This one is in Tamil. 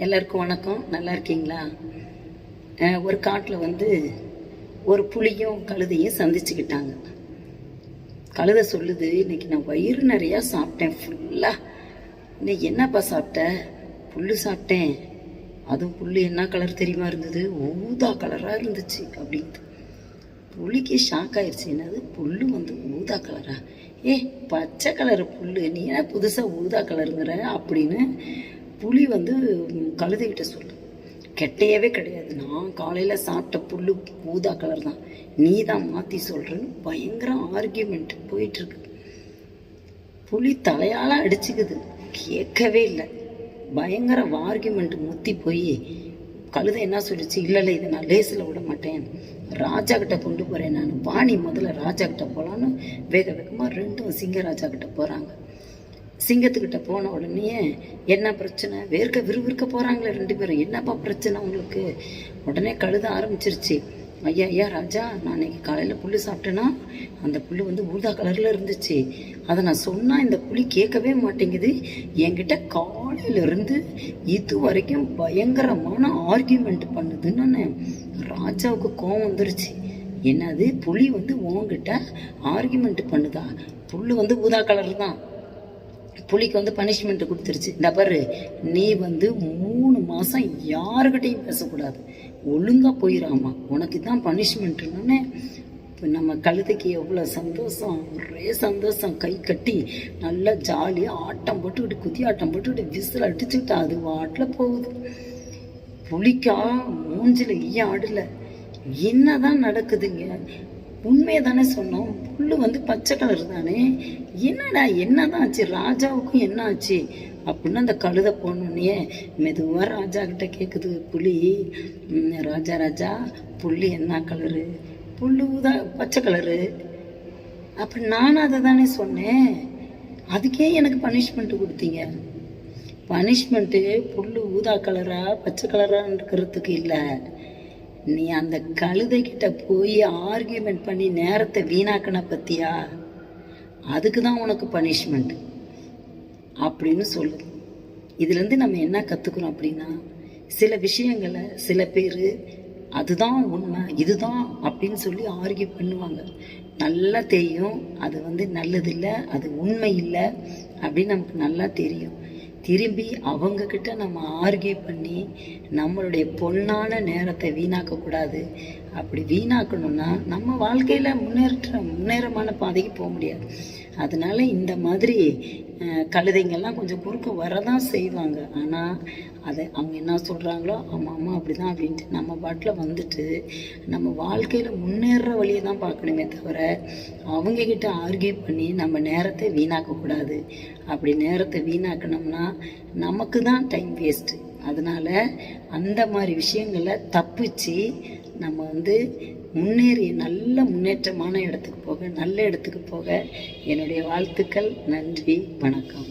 எல்லாருக்கும் வணக்கம். நல்லா இருக்கீங்களா? ஒரு காட்டில் வந்து ஒரு புளியும் கழுதையும் சந்திச்சுக்கிட்டாங்க. கழுதை சொல்லுது இன்னைக்கு நான் வயிறு நிறையா சாப்பிட்டேன் ஃபுல்லாக இன்னைக்கு என்னப்பா சாப்பிட்ட? புல் சாப்பிட்டேன். அதுவும் புல் என்ன கலர் தெரியுமா இருந்தது? ஊதா கலராக இருந்துச்சு. அப்படின்ட்டு. புளிக்கு ஷாக் ஆயிடுச்சு என்னது? புல்லு வந்து ஊதா கலரா ஏ பச்சை கலர் புல் நீ ஏன் புதுசாக ஊதா கலருங்கிற அப்படின்னு புலி வந்து கழுதைகிட்ட சொல்லு. கெட்டையவே கிடையாது. நான் காலையில் சாப்பிட்ட புல்லு ஊதா கலர் தான். நீ தான் மாற்றி சொல்கிறேன்னு பயங்கர ஆர்கியூமெண்ட் போயிட்டுருக்கு. புலி தலையால் அடிச்சுக்குது. கேட்கவே இல்லை. பயங்கர ஆர்கியூமெண்ட் முத்தி போய் கழுதை என்ன சொல்லிச்சு? இல்லை இல்லை இதை நான் லேசில் விட மாட்டேன். ராஜா கிட்ட கொண்டு போகிறேன் நான். வாணி முதல்ல ராஜா கிட்ட போகலான்னு வேக வேகமாக ரெண்டும் சிங்கராஜா கிட்ட போகிறாங்க சிங்கத்துக்கிட்ட போன உடனே என்ன பிரச்சனை? வேர்க்க விறுவிறுக்க போகிறாங்களே ரெண்டு பேரும். என்னப்பா பிரச்சனை உங்களுக்கு? உடனே கழுத ஆரம்பிச்சிருச்சு. ஐயா ஐயா ராஜா நான் இன்னைக்கு காலையில் புல் சாப்பிட்டேன்னா அந்த புல் வந்து ஊதா கலரில் இருந்துச்சு. அதை நான் சொன்னால் இந்த புலி கேட்கவே மாட்டேங்குது. என்கிட்ட காலையிலேருந்து இது வரைக்கும் பயங்கரமான ஆர்கியூமெண்ட் பண்ணுதுன்னு ராஜாவுக்கு கோவம் வந்துருச்சு. என்னது? புலி வந்து உங்ககிட்ட ஆர்கியூமெண்ட் பண்ணுதா? புல் வந்து ஊதா கலர் தான் புலிக்கு வந்து பனிஷ்மெண்ட் கொடுத்துருச்சு. இந்த பாரு நீ வந்து மூணு மாதம் யாருக்கிட்டையும் பேசக்கூடாது. ஒழுங்காக போயிடாமா உனக்கு தான் பனிஷ்மெண்ட்னு இப்போ நம்ம கழுதைக்கு எவ்வளோ சந்தோஷம். ஒரே சந்தோஷம். கை கட்டி நல்லா ஜாலியாக ஆட்டம் போட்டுக்கிட்டு குதி ஆட்டம் போட்டுக்கிட்டு விசில் அடிச்சுக்கிட்டு அது வாட்டில் போகுது. புலிக்கா மூஞ்சில ஆடலை ஆடல. என்னதான் நடக்குதுங்க? உண்மையை தானே சொன்னோம். புல் வந்து பச்சை கலர் தானே. என்னடா என்னதான் ஆச்சு? ராஜாவுக்கும் என்ன ஆச்சு? அப்படின்னு அந்த கழுதை போனோடனே மெதுவாக ராஜா கிட்ட கேட்குது புலி ராஜா ராஜா புல் என்ன கலரு புல்லு ஊதா பச்சை கலரு அப்போ நானும் அதை தானே சொன்னேன். அதுக்கே எனக்கு பனிஷ்மெண்ட் கொடுத்தீங்க. பனிஷ்மெண்ட்டு புல் ஊதா கலராக பச்சை கலரான்றதுக்கு இல்லை. நீ அந்த கழுதைகிட்ட போய் ஆர்கியூமெண்ட் பண்ணி நேரத்தை வீணாக்கின பத்தியா? அதுக்கு தான் உனக்கு பனிஷ்மெண்ட் அப்படின்னு சொல்லுது இதுலேருந்து நம்ம என்ன கற்றுக்குறோம் அப்படின்னா சில விஷயங்களை சில பேர் அதுதான் உண்மை இதுதான் அப்படின்னு சொல்லி ஆர்கியூ பண்ணுவாங்க. நல்லா தெரியும் அது வந்து நல்லதில்லை அது உண்மை இல்லை அப்படின்னு நமக்கு நல்லா தெரியும். திரும்பி அவங்கக்கிட்ட நம்ம ஆர்கியூ பண்ணி நம்மளுடைய பொண்ணான நேரத்தை வீணாக்கக்கூடாது. அப்படி வீணாக்கணும்னா நம்ம வாழ்க்கையில் முன்னேற்ற முன்னேறமான பாதைக்கு போக முடியாது. அதனால இந்த மாதிரி கழுதைங்கள்லாம் கொஞ்சம் குறுக்க வரதான் செய்வாங்க. ஆனால் அதை அவங்க என்ன சொல்கிறாங்களோ ஆமாம் அம்மா அப்படி தான் அப்படின்ட்டு நம்ம பாட்டில் வந்துட்டு நம்ம வாழ்க்கையில் முன்னேற வழியை தான் பார்க்கணுமே தவிர அவங்கக்கிட்ட ஆர்கியூ பண்ணி நம்ம நேரத்தை வீணாக்கக்கூடாது அப்படி நேரத்தை வீணாக்கணும்னா நமக்கு தான் டைம் வேஸ்ட்டு அதனால் அந்த மாதிரி விஷயங்களை தப்பிச்சு நம்ம வந்து முன்னேறி நல்ல முன்னேற்றமான இடத்துக்கு போக நல்ல இடத்துக்கு போக என்னுடைய வாழ்த்துக்கள் நன்றி வணக்கம்.